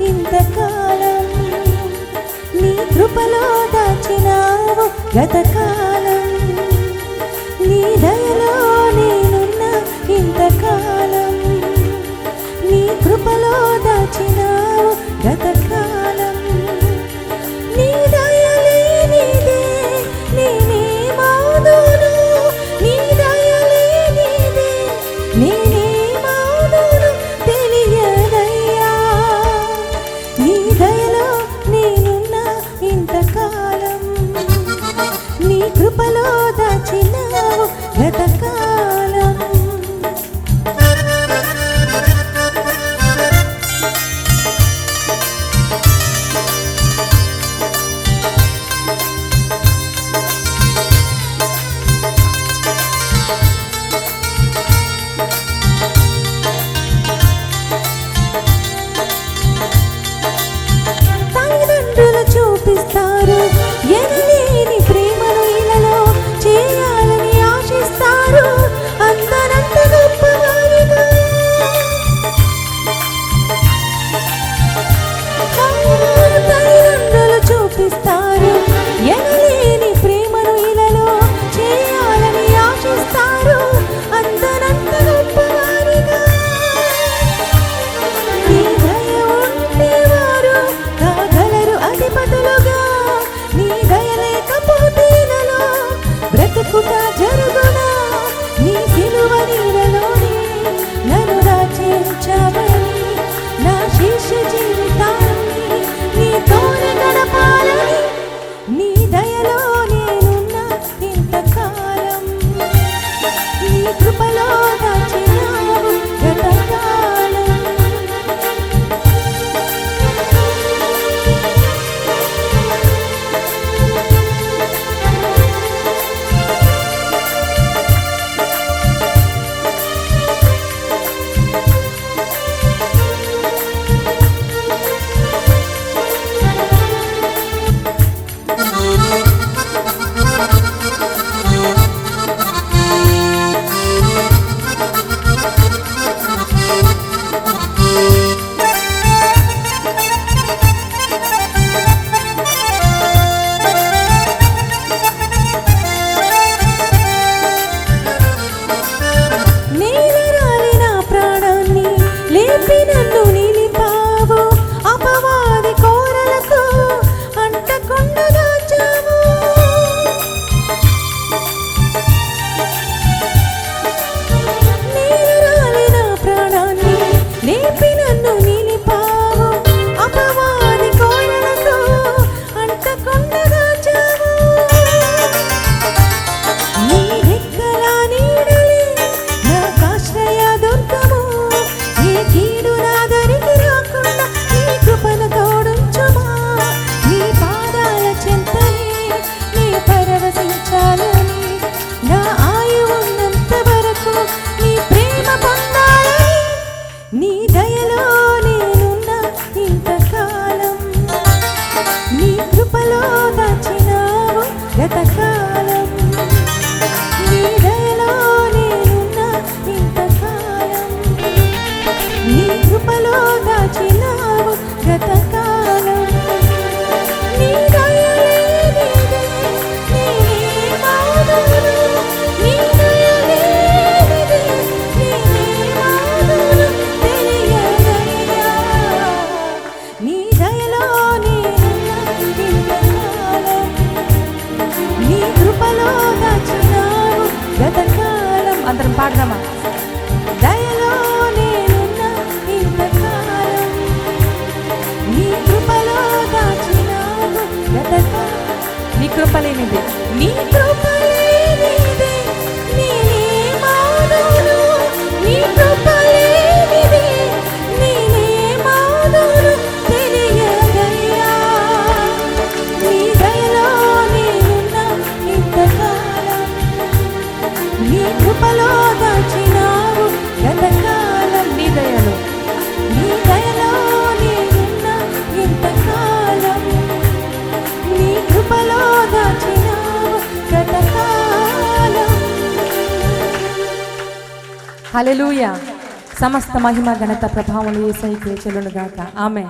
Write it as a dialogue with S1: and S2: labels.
S1: ఇంతకాలం. గతకాలం. దాచినావు హలెలూయ సమస్త మహిమ ఘనత ప్రభావం ఏసైకే చెల్లునుగాక ఆమె